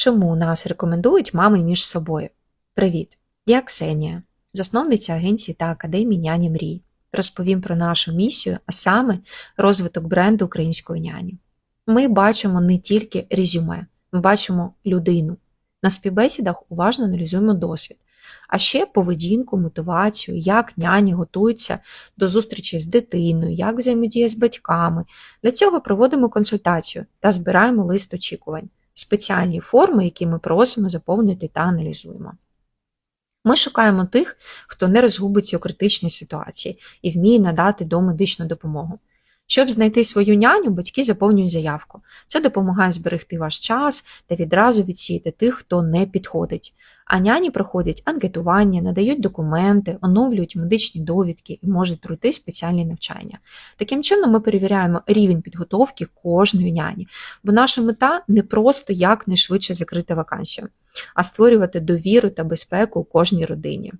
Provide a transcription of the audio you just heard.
Чому нас рекомендують мами між собою? Привіт! Я Ксенія, засновниця агенції та академії Няні Мрій. Розповім про нашу місію, а саме розвиток бренду української няні. Ми бачимо не тільки резюме, ми бачимо людину. На співбесідах уважно аналізуємо досвід, а ще поведінку, мотивацію, як няні готуються до зустрічі з дитиною, як взаємодіє з батьками. Для цього проводимо консультацію та збираємо лист очікувань спеціальні форми, які ми просимо заповнити та аналізуємо. Ми шукаємо тих, хто не розгубиться у критичній ситуації і вміє надати домедичну допомогу. Щоб знайти свою няню, батьки заповнюють заявку. Це допомагає зберегти ваш час та відразу відсіяти тих, хто не підходить. А няні проходять анкетування, надають документи, оновлюють медичні довідки і можуть пройти спеціальні навчання. Таким чином, ми перевіряємо рівень підготовки кожної няні, бо наша мета не просто якнайшвидше закрити вакансію, а створювати довіру та безпеку у кожній родині.